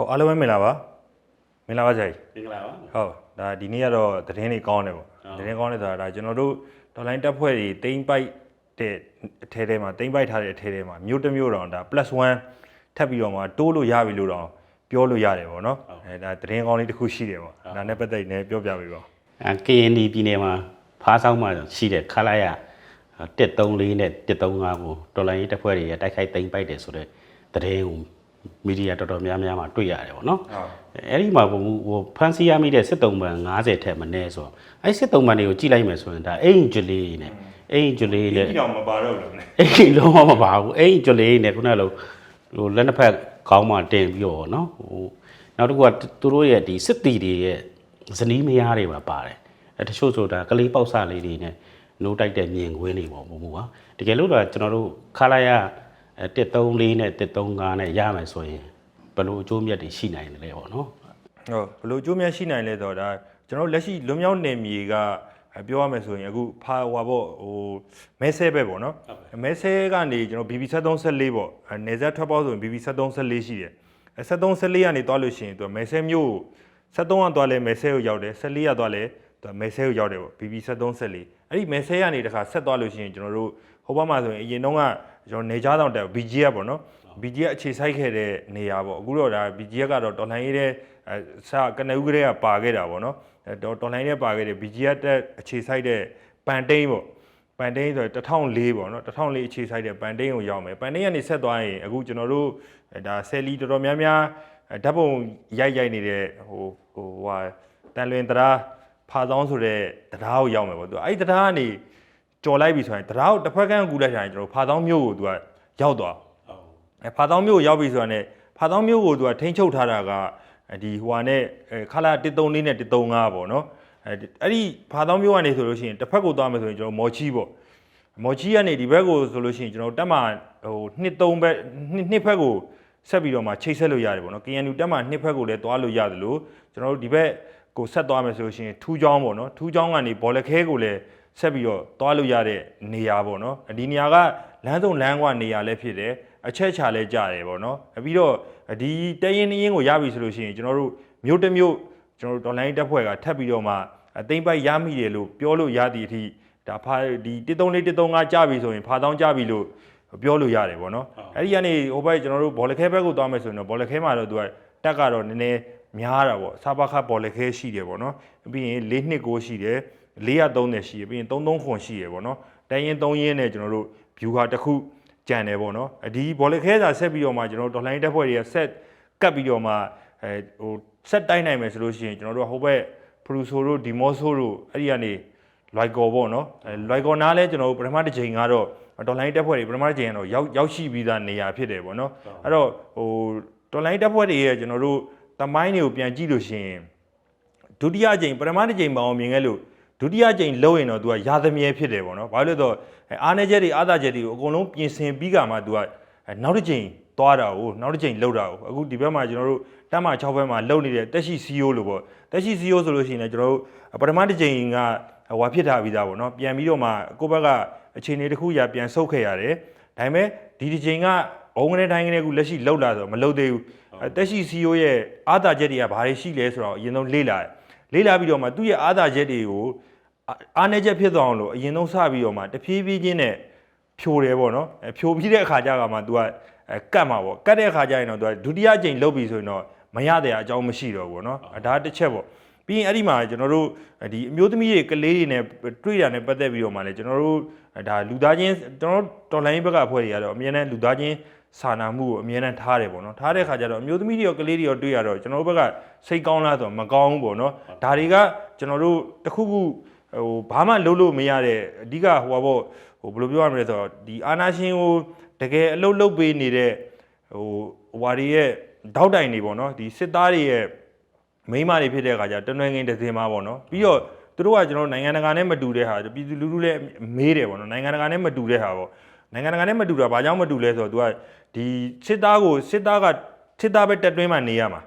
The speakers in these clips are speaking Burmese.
ဟုတ်အားလုံးပဲမင်္ဂလာပါမင်္ဂလာပါဆရာကြီးမင်္ဂလာပါဟုတ်ဒါဒီနေ့ကတော့သတင်းတွေကောင်းတယ်ပေါ့ဟုတ်သတင်းကောင်းတယ်ဆိုတာဒါကျွန်တော်တို့ဒေါ်လာတက်ဖွဲ့တွေတိမ့်ပိုက်တဲ့အထဲထဲမှာတိမ့်ပိုက်ထားတဲ့အထဲထဲမှာမြို့တစ်မြို့တောင်ဒါ +1 ထပ်ပြီးတော့မှတိုးလို့ရပြီလို့တော့ပြောလို့ရတယ်ပေါ့နော်အဲဒါသတင်းကောင်းလေးတစ်ခုရှိတယ်ပေါ့ဒါနဲ့ပတ်သက်နေပြောပြပေးပါဦးအဲ KND ပြည်နယ်မှာဖားဆောင်မှာရှိတဲ့ခလာရ134နဲ့135ကိုတော်လိုင်းရေးတပ်ဖွဲ့တွေရတိုက်ခိုက်သိမ်းပိုက်တယ်ဆိုတဲ့သတင်းကို မီဒီယာတော်တော်များများမှာတွေ့ရတယ်ပေါ့နော်ဟုတ်အဲ့ဒီမှာဘုံဟိုဖန်စီရမိတဲ့စစ်တုံးပန်90ထက်မနည်းဆိုတော့အဲ့စစ်တုံးပန်တွေကိုကြည့်လိုက်မယ်ဆိုရင်ဒါအိမ်ဂျူလေးနဲ့အိမ်ဂျူလေးဒီနဲ့တော့မပါတော့ဘူးလေအိမ်လုံးဝမပါဘူးအိမ်ဂျူလေးနဲ့ခုနကလိုဟိုလက်နှစ်ဖက်ခေါင်းမှာတင်ပြီးတော့နော်ဟိုနောက်တစ်ခုကသူတို့ရဲ့ဒီစစ်တီတွေရဲ့ဇနီးမယားတွေမှာပါတယ်အဲတချို့ဆိုတာကလေးပေါက်စလေးတွေနဲ့နိုးတိုက်တဲ့မြင်ကွင်းတွေပေါ့ဘုံဘုံပါတကယ်လို့တော့ကျွန်တော်တို့ခလာရ 134နဲ့135နဲ့ရမယ်ဆိုရင်ဘယ်လိုအကျိုးမြတ်တွေရှိနိုင်တယ်လဲပေါ့နော်ဟုတ်ဘယ်လိုအကျိုးများရှိနိုင်လဲဆိုတော့ဒါကျွန်တော်တို့လက်ရှိလွန်မြောက်နေမြေကအဲပြောရမယ်ဆိုရင်အခုဖာဟွာပေါ့ဟိုမဲဆဲပဲပေါ့နော်မဲဆဲကနေကျွန်တော် BB 7314ပေါ့အဲနေဆက်ထွက်ပေါက်ဆိုရင် BB 7314ရှိတယ်အဲ7314ကနေတွားလို့ရှိရင်သူကမဲဆဲမျိုး73ကတွားလဲမဲဆဲကိုရောက်တယ်14ကတွားလဲသူကမဲဆဲကိုရောက်တယ်ပေါ့ BB 7314အဲ့ဒီမဲဆဲကနေတခါဆက်တွားလို့ရှိရင်ကျွန်တော်တို့ဟိုဘက်မှာဆိုရင်အရင်တုန်းက ကျွန်တော်နေကြားတောင်တက် BG ကပေါ့နော် BG ကအခြေစိုက်ခဲ့တဲ့နေရာပေါ့အခုတော့ဒါ BG ကတော့တော်လှန်ရေးတဲ့အဲစကနဦးကလေးကပါခဲ့တာပေါ့နော်အဲတော်တော်လှန်ရေးတဲ့ပါခဲ့တဲ့ BG ကတက်အခြေစိုက်တဲ့ပန်တိန်ပေါ့ပန်တိန်ဆိုတော့1004ပေါ့နော်1004အခြေစိုက်တဲ့ပန်တိန်ကိုရောက်မယ်ပန်တိန်ကနေဆက်သွားရင်အခုကျွန်တော်တို့အဲဒါဆယ်လီတော်တော်များများအဲဓာတ်ပုံရိုက်ရိုက်နေတဲ့ဟိုဟိုဟာတန်လွင်တရားဖာဆောင်ဆိုတဲ့တရားကိုရောက်မယ်ပေါ့သူကအဲ့ဒီတရားကနေ ကြော်လိုက်ပြီဆိုရင်တရားကိုတစ်ဖက်ကန်းကူလိုက်တိုင်းကျွန်တော်ဖာဆောင်မြို့ကိုသူကရောက်သွားအဲဖာတောင်းမျိုးကိုရောက်ပြီဆိုတာနဲ့ဖာတောင်းမျိုးကိုသူကထိန်းချုပ်ထားတာကဒီဟိုဟာနဲ့ခလာ134နဲ့135ပေါ့နော်အဲအဲ့ဒီဖာတောင်းမျိုးကနေဆိုလို့ရှိရင်တစ်ဖက်ကိုသွားမယ်ဆိုရင်ကျွန်တော်မော်ချီပေါ့မော်ချီကနေဒီဘက်ကိုဆိုလို့ရှိရင်ကျွန်တော်တက်မှဟိုနှစ်သုံးဘက်နှစ်နှစ်ဖက်ကိုဆက်ပြီးတော့မှချိတ်ဆက်လို့ရတယ်ပေါ့နော် KNU တက်မှနှစ်ဖက်ကိုလည်းသွားလို့ရတယ်လို့ကျွန်တော်တို့ဒီဘက်ကိုဆက်သွားမယ်ဆိုလို့ရှိရင်ထူးချောင်းပေါ့နော်ထူးချောင်းကနေဘောလခဲကိုလည်း ဆက်ပြီးတော့သွားလို့ရတဲ့နေရာပေါ့နော်ဒီနေရာကလမ်းစုံလမ်းကွာနေရာလည်းဖြစ်တယ်အချက်ချာလည်းကြားတယ်ပေါ့နော်ပြီးတော့ဒီတရင်နင်းကိုရပြီဆိုလို့ရှိရင်ကျွန်တော်တို့မြို့တစ်မြို့ကျွန်တော်တို့ online တက်ဖွဲ့ကထပ်ပြီးတော့မှအသိမ့်ပိုက်ရမိတယ်လို့ပြောလို့ရသည့်အထိဒါဖာဒီ134 135ကြားပြီဆိုရင်ဖာတောင်းကြားပြီလို့ပြောလို့ရတယ်ပေါ့နော်အဲ့ဒီကနေဟိုဘက်ကျွန်တော်တို့ဘောလခဲဘက်ကိုသွားမယ်ဆိုရင်တော့ဘောလခဲမှာတော့သူကတက်ကတော့နည်းနည်းများတာပေါ့စာပါခဘောလခဲရှိတယ်ပေါ့နော်ပြီးရင်4နှစ်ကိုရှိတယ် 430ရှိတယ်ပြီးရင်33ခွန်ရှိတယ်ပေါ့နော်တရင်3ရင်းနဲ့ကျွန်တော်တို့ view ဟာတစ်ခုကြံတယ်ပေါ့နော်အဒီဘောလခဲစာဆက်ပြီးတော့မှကျွန်တော်တို့ online တက်ဖွဲ့တွေကဆက်ကတ်ပြီးတော့မှအဲဟိုဆက်တိုက်နိုင်မယ်ဆိုလို့ရှိရင်ကျွန်တော်တို့ကဟိုဘက်ဖရူဆိုတို့ဒီမော့ဆိုတို့အဲ့ဒီကနေလွိုက်ကော်ပေါ့နော်အဲလွိုက်ကော်နားလဲကျွန်တော်တို့ပထမတစ်ချိန်ကတော့ဒေါ်လာတက်ဖွဲ့တွေပထမတစ်ချိန်ကတော့ရောက်ရောက်ရှိပြီးသားနေရာဖြစ်တယ်ပေါ့နော်အဲ့တော့ဟိုဒေါ်လာတက်ဖွဲ့တွေရဲ့ကျွန်တော်တို့တမိုင်းတွေကိုပြန်ကြည့်လို့ရှိရင်ဒုတိယအကြိမ်ပထမတစ်ချိန်မအောင်မြင်ခဲ့လို့ ဒုတိယအကြိမ်လုံးရင်တော့ तू ကရာသမီးဖြစ်တယ်ပေါ့နော်ဘာလို့လဲဆိုတော့အဲအားနေချက်တွေအားသာချက်တွေကိုအကုန်လုံးပြင်ဆင်ပြီးကမှ तू ကအဲနောက်တစ်ချိန်သွားတာကိုနောက်တစ်ချိန်လှုပ်တာကိုအခုဒီဘက်မှာကျွန်တော်တို့တက်မှ6ဘက်မှာလှုပ်နေတဲ့တက်ရှိ CEO လို့ပေါ့တက်ရှိ CEO ဆိုလို့ရှိရင်လည်းကျွန်တော်တို့ပထမတစ်ချိန်ကဟိုဖြစ်ထားပြီးသားပေါ့နော်ပြန်ပြီးတော့မှကိုယ့်ဘက်ကအခြေအနေတစ်ခုရာပြန်ဆုတ်ခဲ့ရတယ်ဒါပေမဲ့ဒီတစ်ချိန်ကဘုံကနေတိုင်းကနေခုလက်ရှိလှုပ်လာဆိုတော့မလှုပ်သေးဘူးအဲတက်ရှိ CEO ရဲ့အားသာချက်တွေကဘာတွေရှိလဲဆိုတော့အရင်ဆုံးလေ့လာတယ်လေ့လာပြီးတော့မှသူ့ရဲ့အားသာချက်တွေကို အာအားနည်းချက်ဖြစ်သွားအောင်လို့အရင်ဆုံးစပြီးတော့မှတဖြည်းဖြည်းချင်းနဲ့ဖြိုတယ်ပေါ့နော်အဲဖြိုပြီးတဲ့အခါကျကမှ तू ကအဲကတ်မှာပေါ့ကတ်တဲ့အခါကျရင်တော့ तू ကဒုတိယအကြိမ်လှုပ်ပြီဆိုရင်တော့မရတဲ့အကြောင်းမရှိတော့ဘူးပေါ့နော်အဲဒါတစ်ချက်ပေါ့ပြီးရင်အဲ့ဒီမှာကျွန်တော်တို့ဒီအမျိုးသမီးတွေကလေးတွေနဲ့တွေ့တာနဲ့ပတ်သက်ပြီးတော့မှလည်းကျွန်တော်တို့ဒါလူသားချင်းကျွန်တော်တို့တော်လိုင်းဘက်ကအဖွဲ့တွေကတော့အမြဲတမ်းလူသားချင်းစာနာမှုကိုအမြဲတမ်းထားတယ်ပေါ့နော်ထားတဲ့ခါကျတော့အမျိုးသမီးတွေရောကလေးတွေရောတွေ့ရတော့ကျွန်တော်တို့ဘက်ကစိတ်ကောင်းလားဆိုတော့မကောင်းဘူးပေါ့နော်ဒါတွေကကျွန်တော်တို့တစ်ခုခု ဟိုဘာမှလုပ်လို့မရတဲ့အဓိကဟိုပါပေါ့ဟိုဘယ်လိုပြောရမလဲဆိုတော့ဒီအာနာရှင်ကိုတကယ်အလုပ်လုပ်ပေးနေတဲ့ဟိုဟွာတွေရဲ့တောက်တိုင်တွေပေါ့နော်ဒီစစ်သားတွေရဲ့မိန်းမတွေဖြစ်တဲ့အခါကျတနွယ်ငင်တစ်စင်မှာပေါ့နော်ပြီးတော့သူတို့ကကျွန်တော်တို့နိုင်ငံတကာနဲ့မတူတဲ့ဟာပြည်သူလူထုလည်းမေးတယ်ပေါ့နော်နိုင်ငံတကာနဲ့မတူတဲ့ဟာပေါ့နိုင်ငံတကာနဲ့မတူတာဘာကြောင့်မတူလဲဆိုတော့ तू ကဒီစစ်သားကိုစစ်သားကစစ်သားပဲတက်တွင်းမှနေရမှာ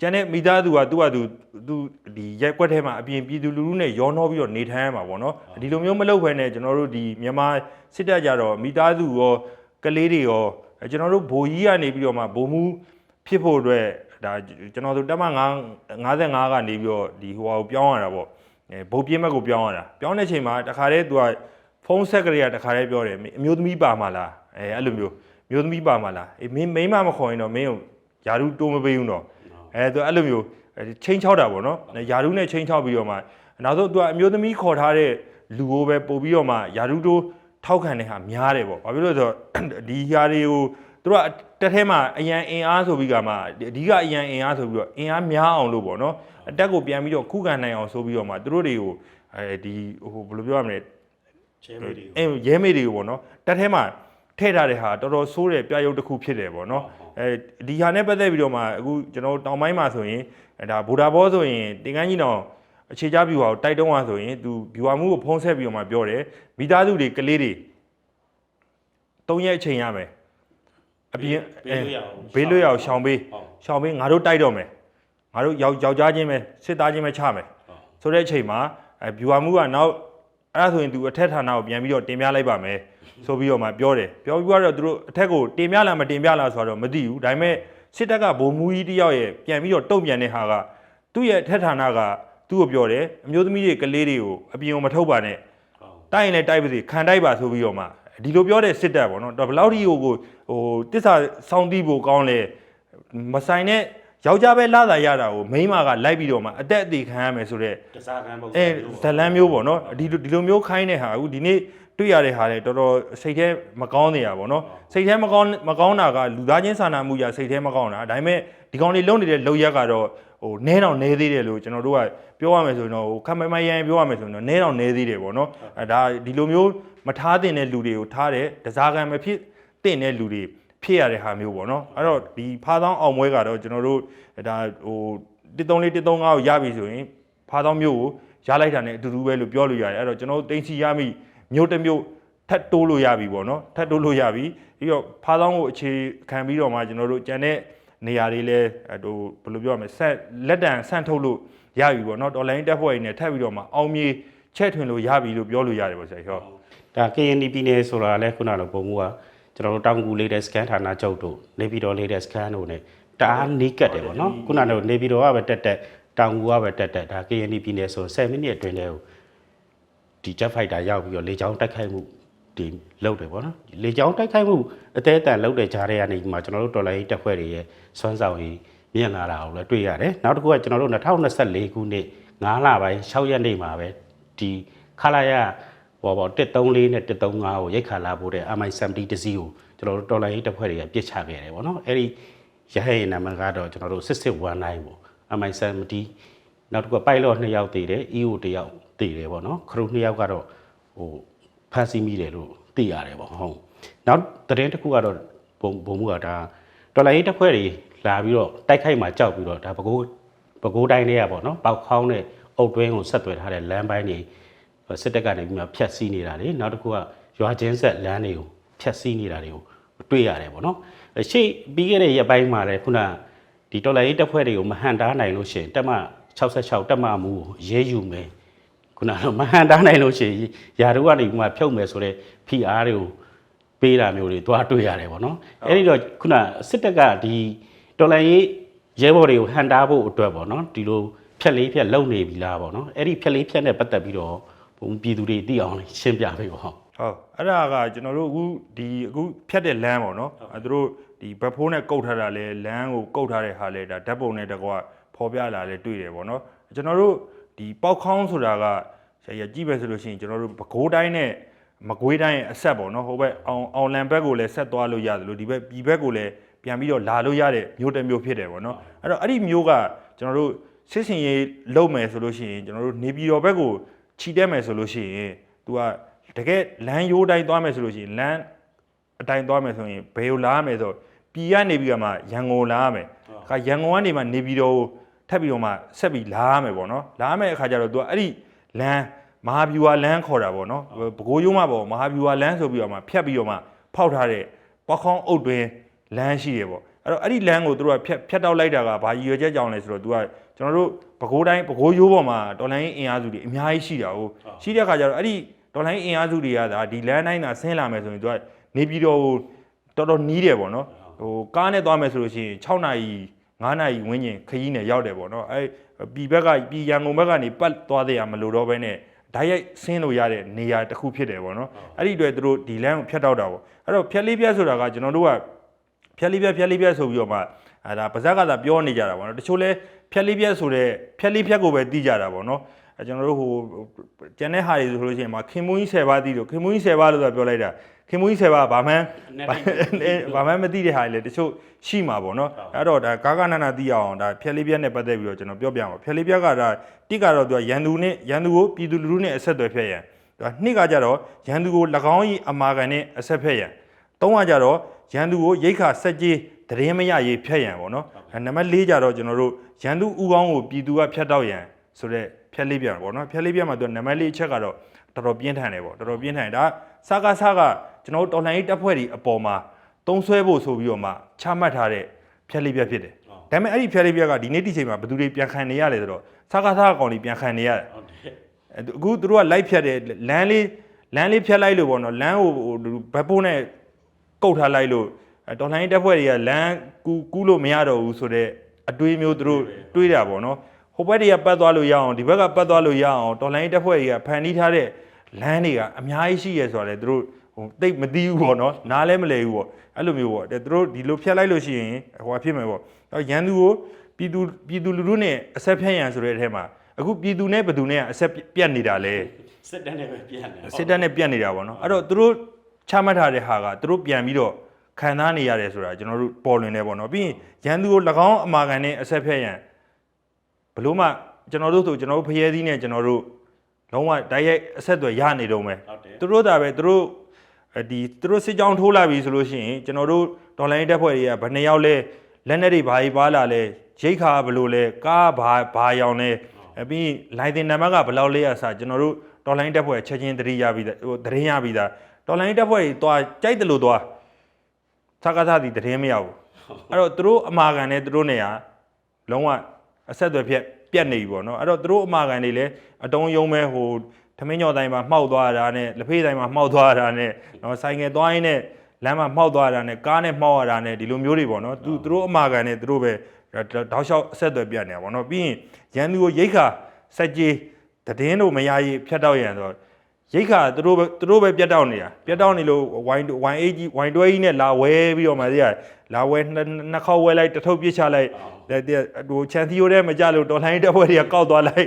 ကျန်တဲ့မိသားစုကသူ့ဟာသူသူဒီရက်ကွက်ထဲမှာအပြင်ပြည်သူလူထုနဲ့ရောနှောပြီးတော့နေထိုင်ရမှာပေါ့နော်ဒီလိုမျိုးမလုပ်ဘဲနဲ့ကျွန်တော်တို့ဒီမြန်မာစစ်တပ်ကြတော့မိသားစုရောကလေးတွေရောအဲကျွန်တော်တို့ဘိုလ်ကြီးကနေပြီးတော့မှဘိုလ်မူဖြစ်ဖို့အတွက်ဒါကျွန်တော်တို့တက်မ9 55ကနေပြီးတော့ဒီဟိုဟာကိုပြောင်းရတာပေါ့အဲဘုတ်ပြင်းမဲ့ကိုပြောင်းရတာပြောင်းတဲ့ချိန်မှာတခါတည်းသူကဖုန်းဆက်ကလေးကတခါတည်းပြောတယ်အမျိုးသမီးပါမှာလားအဲအဲ့လိုမျိုးအမျိုးသမီးပါမှာလားအေးမင်းမိန်းမမခေါ်ရင်တော့မင်းကိုယာရုတိုးမပေးဘူးတော့ အဲသူအဲ့လိုမျိုးချင်းချောက်တာပေါ့နော်ယာရုနဲ့ချင်းချောက်ပြီးတော့မှနောက်ဆုံးသူကအမျိုးသမီးခေါ်ထားတဲ့လူကိုပဲပို့ပြီးတော့မှယာရုတိုးထောက်ခံတဲ့ဟာများတယ်ပေါ့ဘာဖြစ်လို့လဲဆိုတော့ဒီဟာတွေကိုသူတို့ကတက်ထဲမှာအရန်အင်အားဆိုပြီးကမှအဓိကအရန်အင်အားဆိုပြီးတော့အင်အားများအောင်လို့ပေါ့နော်အတက်ကိုပြန်ပြီးတော့ခုခံနိုင်အောင်ဆိုပြီးတော့မှသူတို့တွေကိုအဲဒီဟိုဘယ်လိုပြောရမလဲချဲမေးတွေအဲရဲမေးတွေကိုပေါ့နော်တက်ထဲမှာထည့်ထားတဲ့ဟာတော်တော်ဆိုးတဲ့ပြရုပ်တစ်ခုဖြစ်တယ်ပေါ့နော် အဲဒီဟာနဲ့ပတ်သက်ပြီးတော့မှအခုကျွန်တော်တောင်ပိုင်းမှာဆိုရင်အဲဒါဘူဒါဘောဆိုရင်တင်ကန်းကြီးတောင်အခြေချဗျူဟာကိုတိုက်တုံးသွားဆိုရင်သူဗျူဟာမှုကိုဖုံးဆက်ပြီးတော့မှပြောတယ်မိသားစုတွေကလေးတွေ၃ရက်အချိန်ရမယ်အပြင်ဘေးလွတ်ရအောင်ရှောင်ပေးဟုတ်ရှောင်ပေးငါတို့တိုက်တော့မယ်ငါတို့ယောက်ယောက်ျားချင်းပဲစစ်သားချင်းပဲချမယ်ဆိုတဲ့အချိန်မှာအဲဗျူဟာမှုကနောက် အဲ့ဒါဆိုရင်သူအထက်ဌာနကိုပြန်ပြီးတော့တင်ပြလိုက်ပါမယ်ဆိုပြီးတော့မှပြောတယ်ပြောပြီးတော့သူတို့အထက်ကိုတင်ပြလားမတင်ပြလားဆိုတော့မသိဘူးဒါပေမဲ့စစ်တပ်ကဗိုလ်မှူးကြီးတယောက်ရဲ့ပြန်ပြီးတော့တုံ့ပြန်တဲ့ဟာကသူ့ရဲ့အထက်ဌာနကသူ့ကိုပြောတယ်အမျိုးသမီးတွေကလေးတွေကိုအပြင်ကိုမထုတ်ပါနဲ့တိုက်ရင်လည်းတိုက်ပါစေခံတိုက်ပါဆိုပြီးတော့မှဒီလိုပြောတဲ့စစ်တပ်ပေါ့နော်တော့ဘယ်လောက်ထိဟိုကိုဟိုတစ္ဆာစောင်းတီးဖို့ကောင်းလဲမဆိုင်တဲ့ ယောက်ျားပဲလာတာရတာကိုမိန်းမကလိုက်ပြီးတော့မှအသက်အသေးခံရမယ်ဆိုတော့တစားကံပုံစံအဲမျိုးဇလန်းမျိုးပေါ့နော်ဒီလိုဒီလိုမျိုးခိုင်းတဲ့ဟာအခုဒီနေ့တွေ့ရတဲ့ဟာလေတော်တော်စိတ်ထဲမကောင်းနေတာပေါ့နော်စိတ်ထဲမကောင်းမကောင်းတာကလူသားချင်းစာနာမှုရစိတ်ထဲမကောင်းတာဒါပေမဲ့ဒီကောင်လေးလုံနေတဲ့လုံရက်ကတော့ဟိုနဲတောင်နဲသေးတယ်လို့ကျွန်တော်တို့ကပြောရမယ်ဆိုရင်တော့ဟိုခမမရန်ပြောရမယ်ဆိုရင်တော့နဲတောင်နဲသေးတယ်ပေါ့နော်အဲဒါဒီလိုမျိုးမထားတင်တဲ့လူတွေကိုထားတယ်တစားကံမဖြစ်တင်တဲ့လူတွေ ဖြစ်ရတဲ့ဟာမျိုးပေါ့နော်အဲ့တော့ဒီဖားသောင်းအောင်ပွဲကတော့ကျွန်တော်တို့ဒါဟို134 135ကိုရပြီဆိုရင်ဖားသောင်းမျိုးကိုရလိုက်တာ ਨੇ အတူတူပဲလို့ပြောလို့ရတယ်အဲ့တော့ကျွန်တော်တို့တင်စီရမိမြို့တစ်မြို့ထပ်တိုးလို့ရပြီပေါ့နော်ထပ်တိုးလို့ရပြီပြီးတော့ဖားသောင်းကိုအခြေခံပြီးတော့မှကျွန်တော်တို့ကျန်တဲ့နေရာတွေလဲဟိုဘယ်လိုပြောရမလဲဆက်လက်တံဆန့်ထုတ်လို့ရပြီပေါ့နော်တော်လိုင်းတက်ဖွဲ့ရင်းနဲ့ထပ်ပြီးတော့မှအောင်မြေချဲ့ထွင်လို့ရပြီလို့ပြောလို့ရတယ်ပေါ့ဆရာဟောဒါ KNDP နယ်ဆိုတာလဲခုနကပုံမှုက ကျွန်တော်တို့တောင်ကူလေးတဲ့ scan ဌာနချုပ်တို့နေပြည်တော်လေးတဲ့ scan တို့ ਨੇ တအားနီးကတ်တယ်ပေါ့နော်ခုနကတော့နေပြည်တော်ကပဲတက်တက်တောင်ကူကပဲတက်တက်ဒါ KNDP နယ်ဆို7မိနစ်အတွင်းတည်းကိုဒီ jet fighter ရောက်ပြီးတော့လေကြောင်းတိုက်ခိုက်မှုဒီလုပ်တယ်ပေါ့နော်လေကြောင်းတိုက်ခိုက်မှုအသေးအတန်လုပ်တဲ့ကြားထဲကနေဒီမှာကျွန်တော်တို့တော်လိုင်းတက်ဖွဲ့တွေရဲ့စွမ်းဆောင်ရည်မြင့်လာတာကိုလည်းတွေ့ရတယ်နောက်တစ်ခုကကျွန်တော်တို့2024ခုနှစ်9လပိုင်း6ရက်နေ့မှာပဲဒီခလာရ ဟောပေါ့134နဲ့135ကိုရိတ်ခါလာဖို့တဲ့ MI70 တစီးကိုကျွန်တော်တို့တော်လိုင်းရေးတပ်ဖွဲ့တွေကပြစ်ချခဲ့တယ်ပေါ့နော်အဲ့ဒီရဟရဲ့နာမည်ကတော့ကျွန်တော်တို့6619ပေါ့ MI70 နောက်တစ်ခုက pilot 2ယောက်တည်တယ် EO 1ယောက်တည်တယ်ပေါ့နော်ခရု2ယောက်ကတော့ဟိုဖမ်းဆီးမိတယ်လို့သိရတယ်ပေါ့ဟုတ်နောက်သတင်းတစ်ခုကတော့ဘုံဘုံမှုကဒါတော်လိုင်းရေးတပ်ဖွဲ့တွေလာပြီးတော့တိုက်ခိုက်မှကြောက်ပြီးတော့ဒါပကိုးပကိုးတိုင်းတွေကပေါ့နော်ပေါက်ခေါင်းနဲ့အုတ်တွင်းကိုဆက်သွယ်ထားတဲ့လမ်းပိုင်းတွေ စစ်တပ်ကနေပြီးမှဖြတ်စည်းနေတာလေနောက်တစ်ခုကရွာချင်းဆက်လမ်းတွေကိုဖြတ်စည်းနေတာတွေကိုတွေ့ရတယ်ပေါ့နော်အရှိပြီးခဲ့တဲ့ရက်ပိုင်းမှာလည်းခုနဒီတော်လိုင်းရေးတပ်ဖွဲ့တွေကိုမဟန်တားနိုင်လို့ရှိရင်တက်မ66တက်မမှုကိုရဲယူမယ်ခုနကတော့မဟန်တားနိုင်လို့ရှိရင်ယာတို့ကနေပြီးမှဖြုတ်မယ်ဆိုတော့ PR တွေကိုပေးတာမျိုးတွေသွားတွေ့ရတယ်ပေါ့နော်အဲ့ဒီတော့ခုနစစ်တပ်ကဒီတော်လိုင်းရေးရဲဘော်တွေကိုဟန်တားဖို့အတွက်ပေါ့နော်ဒီလိုဖြက်လေးဖြက်လုံနေပြီလားပေါ့နော်အဲ့ဒီဖြက်လေးဖြက်နဲ့ပတ်သက်ပြီးတော့ ဘုံပြည်သူတွေသိအောင်လေးရှင်းပြပေးပါဟုတ်ဟုတ်အဲ့ဒါကကျွန်တော်တို့အခုဒီအခုဖြတ်တဲ့လမ်းပေါ့နော်အဲသူတို့ဒီဘက်ဖိုးနဲ့ကုတ်ထားတာလဲလမ်းကိုကုတ်ထားတဲ့ဟာလဲဒါဓာတ်ပုံနဲ့တကွာဖော်ပြလာလဲတွေ့တယ်ပေါ့နော်ကျွန်တော်တို့ဒီပေါက်ခေါင်းဆိုတာကဆရာကြီးကြည့်ပဲဆိုလို့ရှိရင်ကျွန်တော်တို့ပဲခူးတိုင်းနဲ့မကွေးတိုင်းရဲ့အဆက်ပေါ့နော်ဟိုဘက်အောင်အောင်လန်ဘက်ကိုလည်းဆက်သွားလို့ရတယ်လို့ဒီဘက်ပြည်ဘက်ကိုလည်းပြန်ပြီးတော့လာလို့ရတဲ့မျိုးတစ်မျိုးဖြစ်တယ်ပေါ့နော်အဲ့တော့အဲ့ဒီမျိုးကကျွန်တော်တို့စစ်စင်ရေးလုပ်မယ်ဆိုလို့ရှိရင်ကျွန်တော်တို့နေပြည်တော်ဘက်ကို ခြိတက်မယ်ဆိုလို့ရှိရင် तू ကတကယ်လမ်းရိုးတိုင်းသွားမယ်ဆိုလို့ရှိရင်လမ်းအတိုင်းသွားမယ်ဆိုရင်ဘယ်ကိုလာရမယ်ဆိုပြည်ကနေပြီးတော့မှရန်ကုန်လာရမယ်ခါရန်ကုန်ကနေမှနေပြည်တော်ကိုထပ်ပြီးတော့မှဆက်ပြီးလာရမယ်ပေါ့နော်လာရမယ်အခါကျတော့ तू ကအဲ့ဒီလမ်းမဟာဗျူဟာလမ်းခေါ်တာပေါ့နော်ဘကိုးရုံးမှာပေါ့မဟာဗျူဟာလမ်းဆိုပြီးတော့မှဖြတ်ပြီးတော့မှဖောက်ထားတဲ့ပောက်ခေါင်းအုပ်တွင်လမ်းရှိတယ်ပေါ့အဲ့တော့အဲ့ဒီလမ်းကိုသူတို့ကဖြတ်ဖြတ်တောက်လိုက်တာကဘာရည်ရွယ်ချက်ကြောင့်လဲဆိုတော့ तू ကကျွန်တော်တို့ ပဲခူးတိုင်းပဲခူးရိုးပေါ်မှာတော်လိုင်းအင်အားစုတွေအများကြီးရှိတာ哦ရှိတဲ့အခါကျတော့အဲ့ဒီဒေါ်လာအင်အားစုတွေကဒါဒီလမ်းတိုင်းသာဆင်းလာမယ်ဆိုရင်သူကနေပြည်တော်ကိုတော်တော်နီးတယ်ပေါ့နော်ဟိုကားနဲ့သွားမယ်ဆိုလို့ရှိရင်6နာရီ9နာရီဝန်းကျင်ခရီးနဲ့ရောက်တယ်ပေါ့နော်အဲပြည်ဘက်ကပြည်ရန်ကုန်ဘက်ကနေပတ်သွားတဲ့ရမလို့တော့ဘဲနဲ့ဓာတ်ရိုက်ဆင်းလို့ရတဲ့နေရာတစ်ခုဖြစ်တယ်ပေါ့နော်အဲ့ဒီအတွက်သူတို့ဒီလမ်းကိုဖြတ်တောက်တာပေါ့အဲ့တော့ဖြက်လေးပြက်ဆိုတာကကျွန်တော်တို့ကဖြက်လေးပြက်ဖြက်လေးပြက်ဆိုပြီးတော့မှအဲဒါပါဇက်ကသာပြောနေကြတာပေါ့နော်တချို့လဲ ဖြက်လေးပြက်ဆိုတဲ့ဖြက်လေးဖြက်ကိုပဲတီးကြတာပေါ့နော်အဲကျွန်တော်တို့ဟိုကျန်တဲ့ဟာတွေဆိုလို့ရှိရင်မှာခင်မွန်းကြီး10ပါးတီးလို့ခင်မွန်းကြီး10ပါးလို့သာပြောလိုက်တာခင်မွန်းကြီး10ပါးဘာမှန်းဘာမှန်းမသိတဲ့ဟာတွေလည်းတချို့ရှိမှာပေါ့နော်အဲ့တော့ဒါကာကနနာတီးအောင်ဒါဖြက်လေးပြက်နဲ့ပတ်သက်ပြီးတော့ကျွန်တော်ပြောပြမှာဖြက်လေးပြက်ကဒါတိကတော့သူကရန်သူနဲ့ရန်သူကိုပြည်သူလူထုနဲ့အဆက်အသွယ်ဖြတ်ရန်ဒါနှစ်ကကြတော့ရန်သူကို၎င်း၏အမာခံနဲ့အဆက်ဖြတ်ရန်သုံးကကြတော့ ရန်သူကိုရိတ်ခါစက်ကြီးတရင်မရရေးဖြတ်ရန်ပေါ့နော်အဲနံပါတ်၄ကြတော့ကျွန်တော်တို့ရန်သူဥကောင်းကိုပြည်သူကဖြတ်တော့ရန်ဆိုတော့ဖြတ်လေးပြန်ပေါ့နော်ဖြတ်လေးပြန်မှာသူနံပါတ်၄အချက်ကတော့တော်တော်ပြင်းထန်တယ်ပေါ့တော်တော်ပြင်းထန်တယ်ဒါစကားစကကျွန်တော်တို့တော်လှန်ရေးတပ်ဖွဲ့တွေအပေါ်မှာတုံးဆွဲဖို့ဆိုပြီးတော့မှချမှတ်ထားတဲ့ဖြတ်လေးပြဖြစ်တယ်ဒါပေမဲ့အဲ့ဒီဖြတ်လေးပြကဒီနေ့ဒီချိန်မှာဘယ်သူတွေပြန်ခံနေရလဲဆိုတော့စကားစကကောင်တွေပြန်ခံနေရတယ်ဟုတ်တယ်အခုသူတို့ကလိုက်ဖြတ်တယ်လမ်းလေးလမ်းလေးဖြတ်လိုက်လို့ပေါ့နော်လမ်းကိုဟိုဘက်ပိုးနဲ့ ကုတ်ထားလိုက်လို့အဲတော်လိုင်းတက်ဖွဲ့တွေကလမ်းကူးကူးလို့မရတော့ဘူးဆိုတော့အတွေးမျိုးသူတို့တွေးတာပေါ့နော်ဟိုဘက်တွေကပတ်သွားလို့ရအောင်ဒီဘက်ကပတ်သွားလို့ရအောင်တော်လိုင်းတက်ဖွဲ့တွေကဖန်တီးထားတဲ့လမ်းတွေကအများကြီးရှိရဲဆိုတာလေသူတို့ဟိုတိတ်မသိဘူးပေါ့နော်နားလည်းမလဲဘူးပေါ့အဲ့လိုမျိုးပေါ့တဲ့သူတို့ဒီလိုဖြတ်လိုက်လို့ရှိရင်ဟိုဟာဖြစ်မယ်ပေါ့တော့ရန်သူကိုပြည်သူပြည်သူလူထုနဲ့အဆက်ဖြတ်ရန်ဆိုတဲ့အထက်မှာအခုပြည်သူနဲ့ဘယ်သူနဲ့အဆက်ပြတ်နေတာလဲစစ်တပ်နဲ့ပဲပြန်တယ်စစ်တပ်နဲ့ပြတ်နေတာပေါ့နော်အဲ့တော့သူတို့ ချမှတ်ထားတဲ့ဟာကသူတို့ပြန်ပြီးတော့ခံစားနေရတယ်ဆိုတာကျွန်တော်တို့ပေါ်လွင်နေပေါ့နော်ပြီးရင်ရန်သူကို၎င်းအမာခံနဲ့အဆက်ဖက်ရန်ဘလို့မှကျွန်တော်တို့ဆိုကျွန်တော်တို့ဖျဲသီးနဲ့ကျွန်တော်တို့လုံးဝတိုက်ရိုက်အဆက်အသွယ်ရနေတော့မယ်ဟုတ်တယ်သူတို့ဒါပဲသူတို့အဲဒီသူတို့စစ်ကြောင်းထိုးလာပြီဆိုလို့ရှိရင်ကျွန်တော်တို့ဒေါ်လာရင်းတက်ဖွဲ့တွေကဘယ်နှစ်ယောက်လဲလက်နဲ့တွေဘာကြီးပါလာလဲရိတ်ခါဘယ်လိုလဲကားဘာဘာရောင်လဲအပြီးလိုင်တင်နံပါတ်ကဘယ်လောက်လဲရစကျွန်တော်တို့ဒေါ်လာရင်းတက်ဖွဲ့ချက်ချင်းသတိရပြီးသားဟိုသတင်းရပြီးသား ဒေါ်လာရင်းတက်ဖွဲ့တွေသွားကြိုက်တယ်လို့သွားသက္ကသသည်သတင်းမရဘူးအဲ့တော့သူတို့အမာခံနဲ့သူတို့နေရာလုံးဝအဆက်အသွယ်ဖြတ်ပြတ်နေပြီပေါ့နော်အဲ့တော့သူတို့အမာခံတွေလည်းအတုံးယုံမဲ့ဟိုသမင်းညော်တိုင်းမှာမှောက်သွားတာနဲ့လက်ဖေးတိုင်းမှာမှောက်သွားတာနဲ့နော်ဆိုင်ငယ်သွားရင်းနဲ့လမ်းမှာမှောက်သွားတာနဲ့ကားနဲ့မှောက်ရတာနဲ့ဒီလိုမျိုးတွေပေါ့နော်သူသူတို့အမာခံနဲ့သူတို့ပဲတောက်လျှောက်အဆက်အသွယ်ပြတ်နေတာပေါ့နော်ပြီးရင်ရန်သူကိုရိတ်ခါစက်ကြီးတည်င်းတို့မရရေးဖြတ်တောက်ရန်ဆိုတော့ ရိတ်ခါသူတို့ပဲသူတို့ပဲပြတ်တောက်နေတာပြတ်တောက်နေလို့ဝိုင်းဝိုင်းအေးကြီးဝိုင်းတွဲကြီးနဲ့လာဝဲပြီးတော့မှသိရလာဝဲနှစ်နှစ်ခေါက်ဝဲလိုက်တစ်ထုပ်ပြစ်ချလိုက်တဲ့တဲ့ဟိုချန်သီယိုတဲ့မကြလို့တော်လိုင်းတက်ဖွဲ့တွေကကောက်သွားလိုက်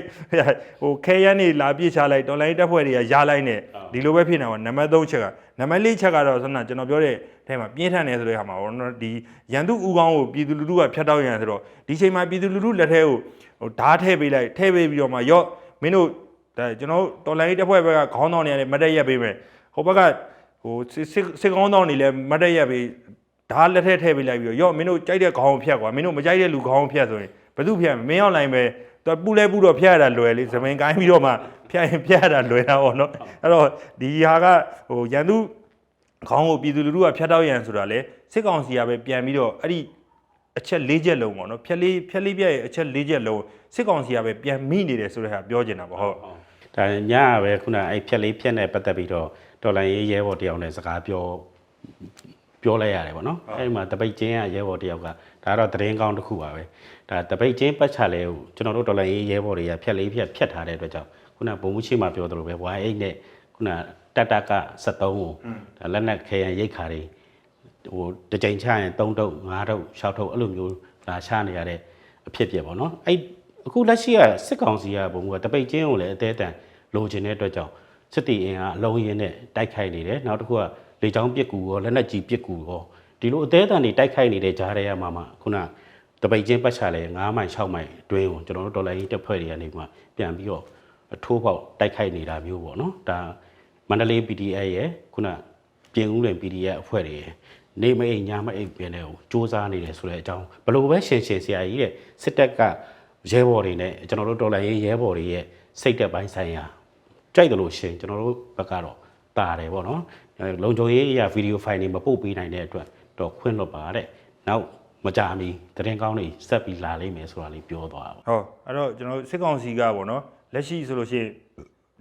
ဟိုခဲရန်နေလာပြစ်ချလိုက်တော်လိုင်းတက်ဖွဲ့တွေကရလိုက်နေဒီလိုပဲဖြစ်နေပါနံပါတ်3ချက်ကနံပါတ်4ချက်ကတော့ဆိုတော့ကျွန်တော်ပြောတဲ့အဲမှာပြင်းထန်တယ်ဆိုတဲ့ဟာမှာဟိုဒီရန်သူဥကောင်းကိုပြည်သူလူထုကဖျက်တောက်ရန်ဆိုတော့ဒီချိန်မှာပြည်သူလူထုလက်ထဲကိုဟိုဓာတ်ထည့်ပေးလိုက်ထည့်ပေးပြီးတော့မှရော့မင်းတို့ ဒါကျွန်တော်တော်လိုင်းတက်ဖွဲ့ဘက်ကခေါင်းဆောင်နေရတယ်မတ်တက်ရက်ပေးမယ်ဟိုဘက်ကဟိုစစ်စစ်ကောင်းဆောင်နေလဲမတ်တက်ရက်ပေးဒါလက်ထက်ထည့်ပေးလိုက်ပြီးတော့ရော့မင်းတို့ကြိုက်တဲ့ခေါင်းကိုဖြတ်ကွာမင်းတို့မကြိုက်တဲ့လူခေါင်းကိုဖြတ်ဆိုရင်ဘယ်သူဖြတ်မလဲမင်းအောင်လိုက်ပဲသူပူလဲပူတော့ဖြတ်ရတာလွယ်လေသပင်ကိုင်းပြီးတော့မှဖြတ်ရင်ဖြတ်ရတာလွယ်တာပေါ့နော်အဲ့တော့ဒီဟာကဟိုရန်သူခေါင်းကိုပြည်သူလူထုကဖြတ်တော့ရန်ဆိုတာလေစစ်ကောင်စီကပဲပြန်ပြီးတော့အဲ့ဒီအချက်၄ချက်လုံးပေါ့နော်ဖြက်လေးဖြက်လေးပြရဲ့အချက်၄ချက်လုံးစစ်ကောင်စီကပဲပြန်မိနေတယ်ဆိုတဲ့ဟာပြောချင်တာပေါ့ဟုတ် ဒါညကပဲခုနအဲ့ဖြက်လေးဖြက်နဲ့ပတ်သက်ပြီးတော့တော်လိုင်းရေးရဲဘော်တယောက်နဲ့စကားပြောပြောလိုက်ရတယ်ပေါ့နော်အဲ့ဒီမှာတပိတ်ချင်းကရဲဘော်တယောက်ကဒါတော့သတင်းကောင်းတစ်ခုပါပဲဒါတပိတ်ချင်းပတ်ချလဲကိုကျွန်တော်တို့တော်လိုင်းရေးရဲဘော်တွေကဖြက်လေးဖြက်ဖြက်ထားတဲ့အတွက်ကြောင့်ခုနဘုံမှုရှိမှပြောသလိုပဲ Y8 နဲ့ခုနတက်တက်က73ကိုဒါလက်နက်ခဲရန်ရိတ်ခါတွေဟိုတစ်ကြိမ်ချရင်3တုပ်5တုပ်6တုပ်အဲ့လိုမျိုးလာချနေရတဲ့အဖြစ်ပြပေါ့နော်အဲ့ အခုလက်ရှိကစစ်ကောင်စီကဘုံကတပိတ်ချင်းကိုလည်းအသေးအတန်လိုချင်တဲ့အတွက်ကြောင့်စစ်တီအင်အားအလုံးရင်းနဲ့တိုက်ခိုက်နေတယ်နောက်တစ်ခုကလေချောင်းပစ်ကူရောလက်နက်ကြီးပစ်ကူရောဒီလိုအသေးအတန်တွေတိုက်ခိုက်နေတဲ့ကြားထဲရမှာမှခုနတပိတ်ချင်းပတ်ချလဲ9မိုင်6မိုင်အတွင်းကိုကျွန်တော်တို့ဒေါ်လာကြီးတက်ဖွဲ့တွေကနေမှပြန်ပြီးတော့အထိုးပေါက်တိုက်ခိုက်နေတာမျိုးပေါ့နော်ဒါမန္တလေး PDA ရဲ့ခုနပြင်ဦးလွင် PDA အဖွဲ့တွေရဲ့နေမအိမ်ညမအိမ်ပြင်းတဲ့ကိုစူးစမ်းနေတယ်ဆိုတဲ့အကြောင်းဘလို့ပဲရှင်ရှင်ဆရာကြီးတဲ့စစ်တပ်က ရဲဘော်တွေနဲ့ကျွန်တော်တို့ဒေါ်လာရေးရဲဘော်တွေရဲ့စိတ်သက်ပိုင်းဆိုင်ရာကြိုက်တယ်လို့ရှင်ကျွန်တော်တို့ဘက်ကတော့တာတယ်ပေါ့နော်အဲလုံခြုံရေးအရာဗီဒီယိုဖိုင်တွေမပို့ပေးနိုင်တဲ့အတွက်တော့ခွင့်လွတ်ပါတဲ့နောက်မကြမီသတင်းကောင်းတွေဆက်ပြီးလာလိမ့်မယ်ဆိုတာလေးပြောသွားတာပေါ့ဟုတ်အဲ့တော့ကျွန်တော်တို့စစ်ကောင်စီကပေါ့နော်လက်ရှိဆိုလို့ရှိရင်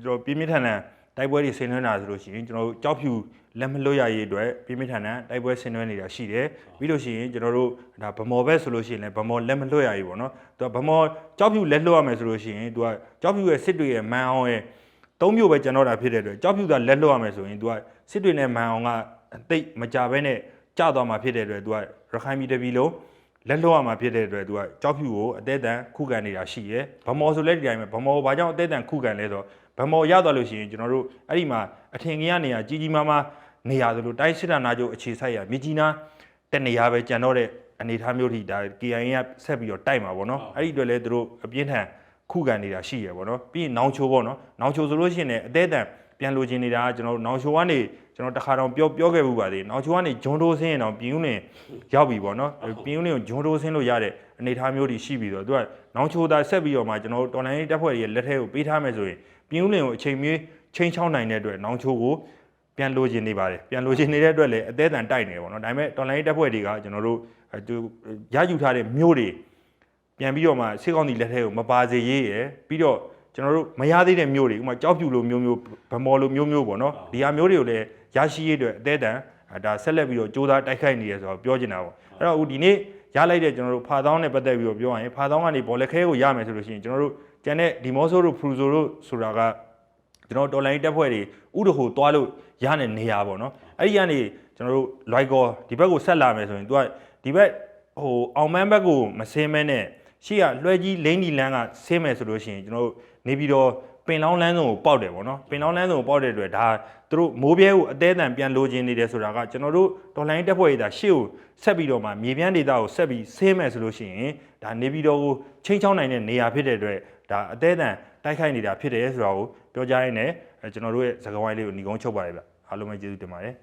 ကျွန်တော်ပြင်းပြင်းထန်ထန် တိုက်ပွဲတွေဆင်နွှဲနေတာဆိုလို့ရှိရင်ကျွန်တော်တို့ကြောက်ဖြူလက်မလွတ်ရရေးအတွက်ပြင်းပြင်းထန်ထန်တိုက်ပွဲဆင်နွှဲနေတာရှိတယ်ပြီးလို့ရှိရင်ကျွန်တော်တို့ဒါဗမော်ဘက်ဆိုလို့ရှိရင်လည်းဗမော်လက်မလွတ်ရရေးပေါ့နော်သူကဗမော်ကြောက်ဖြူလက်လွတ်ရမယ်ဆိုလို့ရှိရင်သူကကြောက်ဖြူရဲ့စစ်တွေရဲ့မန်အောင်ရဲ့သုံးမျိုးပဲကျွန်တော်တာဖြစ်တဲ့အတွက်ကြောက်ဖြူကလက်လွတ်ရမယ်ဆိုရင်သူကစစ်တွေနဲ့မန်အောင်ကတိတ်မကြဘဲနဲ့ကြသွားမှာဖြစ်တဲ့အတွက်သူကရခိုင်ပြည်တပြည်လုံးလက်လွတ်ရမှာဖြစ်တဲ့အတွက်သူကကြောက်ဖြူကိုအသေးအတန်ခုခံနေတာရှိရဲဗမော်ဆိုလဲဒီတိုင်းပဲဗမော်ဘာကြောင့်အသေးအတန်ခုခံလဲဆိုတော့ ဗမော်ရသွားလို့ရှိရင်ကျွန်တော်တို့အဲ့ဒီမှာအထင်ကြီးကနေရကြီးကြီးမားမားနေရသလိုတိုင်းစစ်တပ်နာချုပ်အခြေဆိုင်ရမြကြီးနားတက်နေရပဲကြံတော့တဲ့အနေအထားမျိုးထိဒါ KIA ကဆက်ပြီးတော့တိုက်မှာပေါ့နော်အဲ့ဒီအတွက်လဲသူတို့အပြင်းထန်ခုခံနေတာရှိရပေါ့နော်ပြီးရင်နောင်ချိုးပေါ့နော်နောင်ချိုးဆိုလို့ရှိရင်လည်းအသေးအတန်ပြန်လိုချင်နေတာကကျွန်တော်တို့နောင်ချိုးကနေကျွန်တော်တခါတော့ပြောပြောခဲ့မှုပါသေးနောင်ချိုးကနေဂျွန်တိုးဆင်းရင်တော့ပြင်းဦးနေရောက်ပြီပေါ့နော်ပြင်းဦးနေကိုဂျွန်တိုးဆင်းလို့ရတဲ့အနေအထားမျိုးတွေရှိပြီးတော့သူကနောင်ချိုးသားဆက်ပြီးတော့မှကျွန်တော်တို့တော်လိုင်းရေးတပ်ဖွဲ့တွေရဲ့လက်ထဲကိုပေးထားမယ်ဆိုရင် ပြင်းဦးနေကိုအချိန်မီချိန်ချောင်းနိုင်တဲ့အတွက်နောင်ချိုးကိုပြန်လိုချင်နေပါတယ်ပြန်လိုချင်နေတဲ့အတွက်လည်းအသေးအတန်တိုက်နေတယ်ပေါ့နော်ဒါပေမဲ့တော်လိုင်းရေးတပ်ဖွဲ့တွေကကျွန်တော်တို့အဲသူရယူထားတဲ့မျိုးတွေပြန်ပြီးတော့မှစစ်ကောင်းစီလက်ထဲကိုမပါစေရေးရယ်ပြီးတော့ကျွန်တော်တို့မရသေးတဲ့မျိုးတွေဥပမာကြောက်ဖြူလိုမျိုးမျိုးဗမော်လိုမျိုးမျိုးပေါ့နော်ဒီဟာမျိုးတွေကိုလည်းရရှိရေးအတွက်အသေးအတန်အဲဒါဆက်လက်ပြီးတော့စူးစမ်းတိုက်ခိုက်နေရဆိုတော့ပြောချင်တာပေါ့အဲ့တော့အခုဒီနေ့ရလိုက်တဲ့ကျွန်တော်တို့ဖာသောင်းနဲ့ပတ်သက်ပြီးတော့ပြောရရင်ဖာသောင်းကနေဘောလက်ခဲကိုရမယ်ဆိုလို့ရှိရင်ကျွန်တော်တို့ ကျန်တဲ့ဒီမောဆိုတို့ဖရူဆိုတို့ဆိုတာကကျွန်တော်တို့တော်လိုင်းတက်ဖွဲ့တွေဥဒဟိုသွားလို့ရတဲ့နေရာပေါ့နော်အဲ့ဒီကနေကျွန်တော်တို့လွိုက်ကောဒီဘက်ကိုဆက်လာမယ်ဆိုရင် तू ကဒီဘက်ဟိုအောင်မန်းဘက်ကိုမဆင်းမဲနဲ့ရှေ့ကလွှဲကြီးလိမ့်ဒီလန်းကဆင်းမယ်ဆိုလို့ရှိရင်ကျွန်တော်တို့နေပြီးတော့ပင်လောင်းလန်းစုံကိုပေါက်တယ်ပေါ့နော်ပင်လောင်းလန်းစုံကိုပေါက်တဲ့အတွက်ဒါသူတို့မိုးပြဲကိုအသေးအံပြန်လိုချင်နေတယ်ဆိုတာကကျွန်တော်တို့ဒေါ်လာရင်းတက်ဖွဲ့ရတာရှေ့ကိုဆက်ပြီးတော့မှမြေပြန့်ဒေတာကိုဆက်ပြီးဆင်းမယ်ဆိုလို့ရှိရင်ဒါနေပြီးတော့ကိုချင်းချောင်းနိုင်တဲ့နေရာဖြစ်တဲ့အတွက် ဒါအသေးအံတိုက်ခိုက်နေတာဖြစ်တယ်ဆိုတာကိုပြောကြရင်းနဲ့အဲကျွန်တော်တို့ရဲ့သကဝိုင်းလေးကိုညီကုန်းချုပ်ပါရဗျအားလုံးပဲကျေးဇူးတင်ပါတယ်